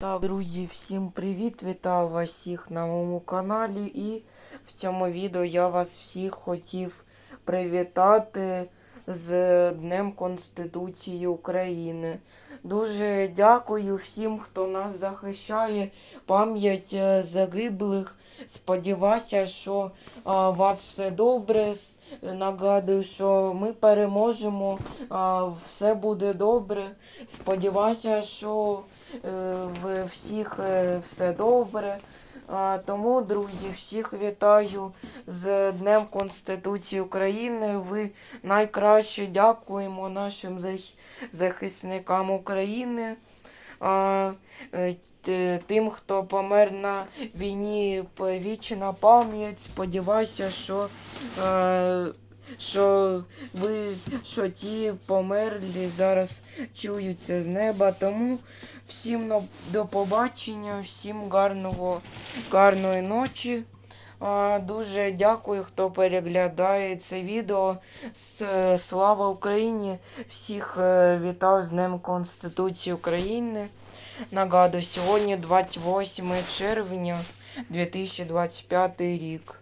Так, друзі, всім привіт! Вітаю вас всіх на моєму каналі. І в цьому відео я вас всіх хотів привітати з Днем Конституції України. Дуже дякую всім, хто нас захищає. Пам'ять е, загиблих. Сподіваюся, що у вас все добре. Нагадую, що ми переможемо, все буде добре. Сподіваюся, що е, в всіх е, все добре. Тому, друзі, всіх вітаю з Днем Конституції України. Ви найкраще дякуємо нашим захисникам України. А, е, Тим, хто помер на війні, вічна пам'ять. Сподіваюся, що, е, що ви, що ті померлі зараз чуються з неба. Тому всім до побачення, всім гарного, гарної ночі. Дуже дякую, хто переглядає це відео. Слава Україні! Всіх е, вітаю з Днем Конституції України. Нагадую, сьогодні 28 червня 2025 рік.